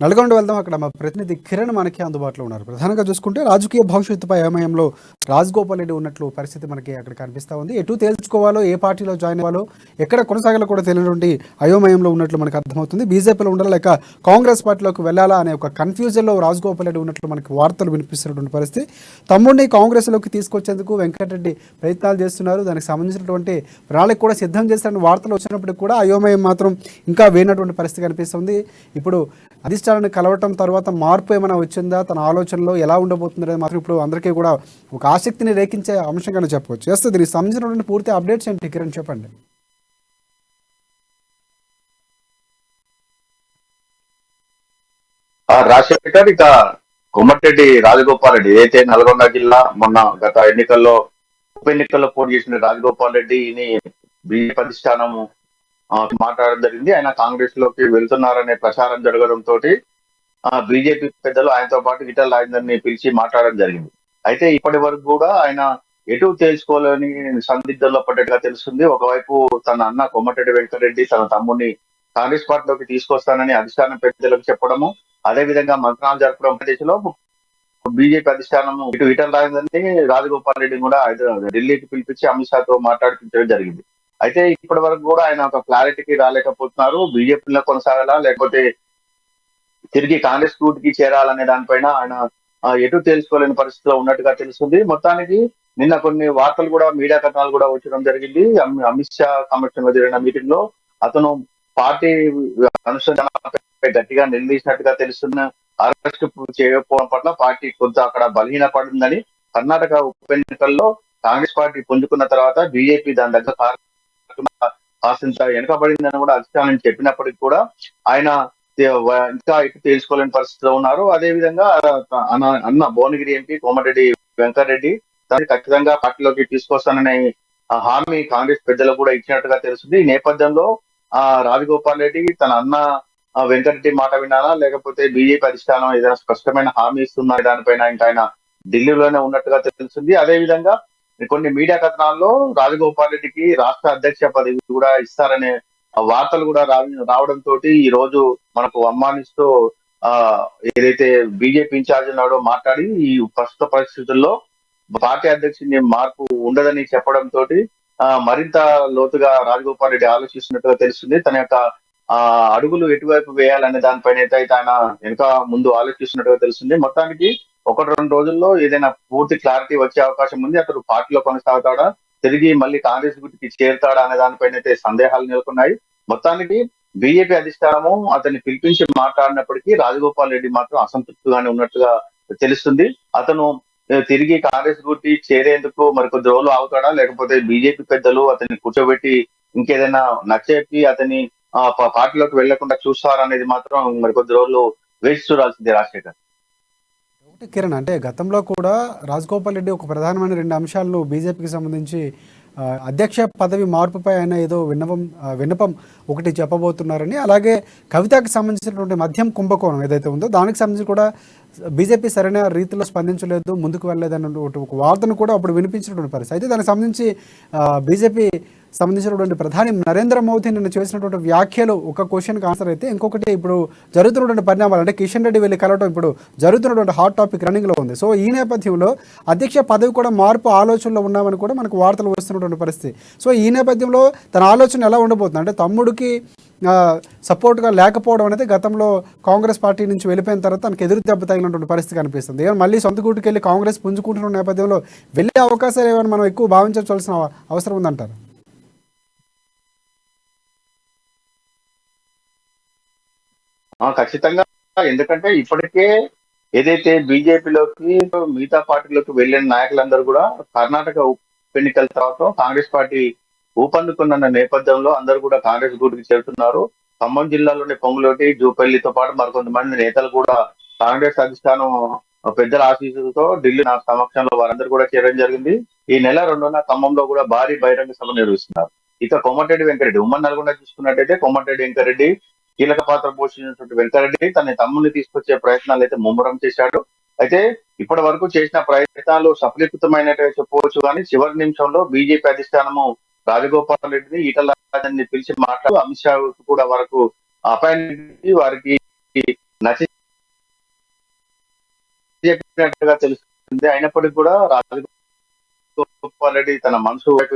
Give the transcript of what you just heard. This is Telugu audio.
నల్గొండ వెళ్దాం అక్కడ మా ప్రతినిధి కిరణ్ మనకి అందుబాటులో ఉన్నారు. ప్రధానంగా చూసుకుంటే రాజకీయ భవిష్యత్తుపై అమయంలో రాజగోపాల్ రెడ్డి ఉన్నట్లు పరిస్థితి మనకి అక్కడ కనిపిస్తూ ఉంది. ఎటు తేల్చుకోవాలో ఏ పార్టీలో జాయిన్ అవ్వాలో ఎక్కడ కొనసాగాలో కూడా తెలియనటువంటి అయోమయంలో ఉన్నట్లు మనకు అర్థమవుతుంది. బీజేపీలో ఉండాలా లేక కాంగ్రెస్ పార్టీలోకి వెళ్ళాలా అనే ఒక కన్ఫ్యూజన్లో రాజగోపాల్ రెడ్డి ఉన్నట్లు మనకి వార్తలు వినిపిస్తున్నటువంటి పరిస్థితి. తమ్ముడిని కాంగ్రెస్లోకి తీసుకొచ్చేందుకు వెంకటరెడ్డి ప్రయత్నాలు చేస్తున్నారు. దానికి సంబంధించినటువంటి ప్రణాళిక కూడా సిద్ధం చేస్తారని వార్తలు వచ్చినప్పటికీ కూడా అయోమయం మాత్రం ఇంకా వేయనటువంటి పరిస్థితి కనిపిస్తుంది. ఇప్పుడు అధిష్టానాన్ని కలవటం తర్వాత మార్పు ఏమైనా వచ్చిందా? తన ఆలోచనలో ఎలా ఉండబోతుంది అనేది మాత్రం ఇప్పుడు అందరికీ కూడా ఒక ఆసక్తిని రేకించే అంశంగానే చెప్పవచ్చు. చేస్తే దీనికి సంబంధించినటువంటి పూర్తి అప్డేట్స్ ఏంటి కిరణ్? చెప్పండి. రాజశేఖర్ ఇక కొమ్మటిరెడ్డి రాజగోపాల్ రెడ్డి ఏదైతే నల్గొండ జిల్లా మొన్న గత ఎన్నికల్లో ఉప ఎన్నికల్లో పోటీ చేసిన రాజగోపాల్ రెడ్డిని బీజేపీ అధిష్టానం మాట్లాడడం జరిగింది. ఆయన కాంగ్రెస్లోకి వెళ్తున్నారనే ప్రచారం జరగడం తోటి బీజేపీ పెద్దలు ఆయనతో పాటు ఇటల్ రాజేందర్ని పిలిచి మాట్లాడడం జరిగింది. అయితే ఇప్పటి వరకు కూడా ఆయన ఎటు తేల్చుకోలేని సందిగ్ధంలో పడ్డట్టుగా తెలుస్తుంది. ఒకవైపు తన అన్న కొమ్మటిరెడ్డి వెంకటరెడ్డి తన తమ్ముడిని కాంగ్రెస్ పార్టీలోకి తీసుకొస్తానని అధిష్టానం పెద్దలకు చెప్పడము అదే విధంగా మంత్రాలు జరపడం దిశలో బీజేపీ అధిష్టానం ఇటు ఈటల రాజేందర్ని రాజగోపాల్ రెడ్డిని కూడా ఢిల్లీకి పిలిపించి అమిత్ షాతో మాట్లాడిపించడం జరిగింది. అయితే ఇప్పటి వరకు కూడా ఆయన ఒక క్లారిటీకి రాలేకపోతున్నారు. బీజేపీలో కొనసాగాలా? లేకపోతే తిరిగి కాంగ్రెస్కి చేరాలనే దానిపైన ఆయన ఎటు తెలుసుకోలేని పరిస్థితిలో ఉన్నట్టుగా తెలుస్తుంది. మొత్తానికి నిన్న కొన్ని వార్తలు కూడా మీడియా కథనాలు కూడా వచ్చడం జరిగింది. అమిత్ షా కమిషన్లో జరిగిన మీటింగ్లో అతను పార్టీ అనుసరణపై గట్టిగా నిలదీసినట్టుగా తెలుస్తున్న అరెస్ట్ చేయకపోవడం పట్ల పార్టీ కొంత అక్కడ బలహీన పడిందని కర్ణాటక ఉప ఎన్నికల్లో కాంగ్రెస్ పార్టీ పుంజుకున్న తర్వాత బీజేపీ దాని దగ్గర కాకుండా వెనకబడిందని కూడా అధిష్టానం చెప్పినప్పటికీ కూడా ఆయన ఇంకా ఎక్కువ తెలుసుకోలేని పరిస్థితిలో ఉన్నారు. అదే విధంగా అన్న భువనగిరి ఎంపీ కోమటిరెడ్డి వెంకటరెడ్డి దాన్ని ఖచ్చితంగా పార్టీలోకి తీసుకొస్తాననే ఆ హామీ కాంగ్రెస్ పెద్దలకు కూడా ఇచ్చినట్టుగా తెలుస్తుంది. ఈ నేపథ్యంలో ఆ రాజగోపాల్ రెడ్డి తన అన్న వెంకటరెడ్డి మాట వినాలా లేకపోతే బీజేపీ అధిష్టానం ఏదైనా స్పష్టమైన హామీ ఇస్తుందా? దానిపైన ఇంకా ఆయన ఢిల్లీలోనే ఉన్నట్టుగా తెలుస్తుంది. అదే విధంగా కొన్ని మీడియా కథనాల్లో రాజగోపాల్ రెడ్డికి రాష్ట్ర అధ్యక్ష పదవి కూడా ఇస్తారనే వార్తలు కూడా రావడం తోటి ఈ రోజు మనకు అమ్మానిస్తూ ఆ ఏదైతే బీజేపీ ఇన్ఛార్జ్ ఉన్నాడో మాట్లాడి ఈ ప్రస్తుత పరిస్థితుల్లో పార్టీ అధ్యక్షుని మార్పు ఉండదని చెప్పడం తోటి ఆ మరింత లోతుగా రాజగోపాల్ రెడ్డి ఆలోచిస్తున్నట్టుగా తెలుస్తుంది. తన యొక్క ఆ అడుగులు ఎటువైపు వేయాలనే దానిపైన అయితే అయితే ఆయన వెనుక ముందు ఆలోచిస్తున్నట్టుగా తెలుస్తుంది. మొత్తానికి ఒకటి రెండు రోజుల్లో ఏదైనా పూర్తి క్లారిటీ వచ్చే అవకాశం ఉంది. అతడు పార్టీలో కొనసాగుతాడా? తిరిగి మళ్ళీ కాంగ్రెస్ గుర్తుకి చేరుతాడా అనే దానిపైన అయితే సందేహాలు నెలకొన్నాయి. మొత్తానికి బీజేపీ అధిష్టానము అతన్ని పిలిపించి మాట్లాడినప్పటికీ రాజగోపాల్ రెడ్డి మాత్రం అసంతృప్తిగానే ఉన్నట్టుగా తెలుస్తుంది. అతను తిరిగి కాంగ్రెస్ గుర్తి చేరేందుకు మరి కొద్ది రోజులు అవుతాడా లేకపోతే బీజేపీ పెద్దలు అతన్ని కూర్చోబెట్టి ఇంకేదైనా నచ్చేపి అతని పార్టీలోకి వెళ్ళకుండా చూస్తారనేది మాత్రం మరి కొద్ది రోజులు వేచి చూడాల్సిందే రాజశేఖర్. ఒకటి కిరణ్ అంటే గతంలో కూడా రాజగోపాల్ రెడ్డి ఒక ప్రధానమైన రెండు అంశాలను బీజేపీకి సంబంధించి అధ్యక్ష పదవి మార్పుపై ఆయన ఏదో విన్నపం విన్నపం ఒకటి చెప్పబోతున్నారని అలాగే కవితకు సంబంధించినటువంటి మద్యం కుంభకోణం ఏదైతే ఉందో దానికి సంబంధించి కూడా బీజేపీ సరైన రీతిలో స్పందించలేదు ముందుకు వెళ్ళలేదన్నటువంటి ఒక వార్తను కూడా అప్పుడు వినిపించినటువంటి పరిస్థితి. అయితే దానికి సంబంధించి బీజేపీ సంబంధించినటువంటి ప్రధాని నరేంద్ర మోదీ నిన్న చేసినటువంటి వ్యాఖ్యలు ఒక క్వశ్చన్కి ఆన్సర్ అయితే ఇంకొకటి ఇప్పుడు జరుగుతున్నటువంటి పరిణామాలు అంటే కిషన్ రెడ్డి వెళ్ళి కలవటం ఇప్పుడు జరుగుతున్నటువంటి హాట్ టాపిక్ రన్నింగ్లో ఉంది. సో ఈ నేపథ్యంలో అధ్యక్ష పదవి కూడా మార్పు ఆలోచనలో ఉన్నామని కూడా మనకు వార్తలు వస్తున్నటువంటి పరిస్థితి. సో ఈ నేపథ్యంలో తన ఆలోచన ఎలా ఉండబోతుంది? అంటే తమ్ముడికి సపోర్ట్గా లేకపోవడం అనేది గతంలో కాంగ్రెస్ పార్టీ నుంచి వెళ్ళిపోయిన తర్వాత తనకు ఎదురు దెబ్బ తగిలినటువంటి పరిస్థితి కనిపిస్తుంది. ఏమైనా మళ్ళీ సొంత గూటికి కాంగ్రెస్ పుంజుకుంటున్న నేపథ్యంలో వెళ్ళే అవకాశాలు ఏమైనా మనం ఎక్కువ భావించాల్సిన అవసరం ఉందంటారు? ఖచ్చితంగా. ఎందుకంటే ఇప్పటికే ఏదైతే బీజేపీలోకి మిగతా పార్టీలోకి వెళ్ళిన నాయకులందరూ కూడా కర్ణాటక ఉప ఎన్నికల తర్వాత కాంగ్రెస్ పార్టీ ఊపందుకున్న నేపథ్యంలో అందరూ కూడా కాంగ్రెస్ గూటికి చేరుతున్నారు. ఖమ్మం జిల్లాలోని పొంగులోటి జూపల్లితో పాటు మరికొంతమంది నేతలు కూడా కాంగ్రెస్ అధిష్టానం పెద్దల ఆశీస్సులతో ఢిల్లీ నా సమక్షంలో వారందరూ కూడా చేరడం జరిగింది. ఈ నెల రెండున ఖమ్మంలో కూడా భారీ బహిరంగ సభ నిర్వహిస్తున్నారు. ఇక కొమ్మటిరెడ్డి వెంకరెడ్డి ఉమ్మడి నల్గొండ చూసుకున్నట్టయితే కొమ్మటిరెడ్డి వెంకరెడ్డి కీలక పాత్ర పోషించినటువంటి వెంకరెడ్డి తన తమ్ముని తీసుకొచ్చే ప్రయత్నాలు అయితే ముమ్మరం చేశాడు. అయితే ఇప్పటి వరకు చేసిన ప్రయత్నాలు సఫలీకృతమైనట్టుగా చెప్పవచ్చు కానీ చివరి నిమిషంలో బీజేపీ అధిష్టానము రాజగోపాల్ రెడ్డిని ఈటల రాజన్ని పిలిచి మాట్లాడు అమిత్ షా కూడా వరకు అపాయింట్మెంట్ వారికి నచ్చినట్టుగా తెలుస్తుంది. అయినప్పటికీ కూడా రాజగోపాల్ రెడ్డి తన మనసు వైపు